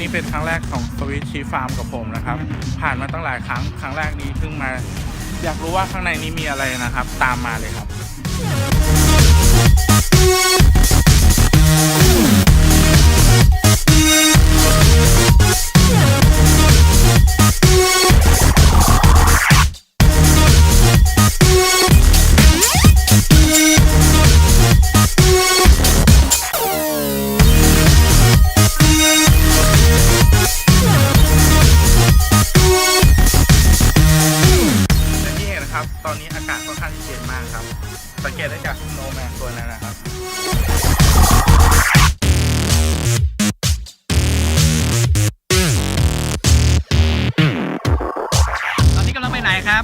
นี่เป็นครั้งแรกของสวิตชีฟาร์มกับผมนะครับ ผ่านมาตั้งหลายครั้ง ครั้งแรกนี้เพิ่งมา อยากรู้ว่าข้างในนี้มีอะไรนะครับ ตามมาเลยครับ ครับ ตอนนี้อากาศค่อนข้างที่เย็นมากครับ สังเกตได้จากโนแมนตัวนั้นนะครับตอนนี้กำลังไปไหนครับ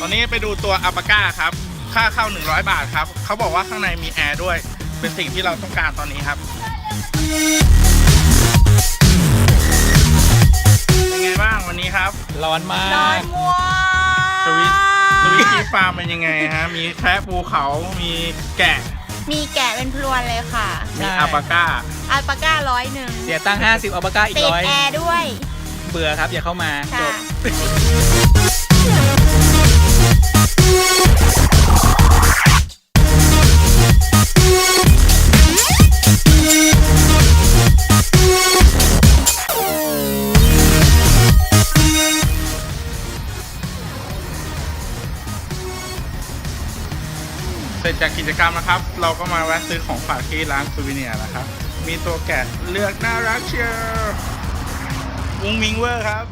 ตอนนี้ไปดูตัวอัลปาก้าครับ ค่าเข้า 100 บาทครับ เขาบอกว่าข้างในมีแอร์ด้วย เป็นสิ่งที่เราต้องการตอนนี้ครับ เป็นไงบ้างวันนี้ครับ ร้อนมาร้อนกมัว สวิตสวิตชีฟาร์มเป็นยังไงฮะ มีแพะภูเขา มีแกะ มีแกะเป็นพลวนเลยค่ะ มีอัลปาก้า อัลปาก้าร้อยหนึ่งเสียตังค์50อัลปาก้าอีติกดร้อยแอร์ด้วย เบื่อครับอย่าเข้ามาจค่ะ บ เสร็จจากกิจกรรมนะครับ เราก็มาแวะซื้อของฝากที่ร้านซูวิเนียร์นะครับ มีตัวแกะเลือกน่ารักเชียววุ้งมิงเวอร์ครับ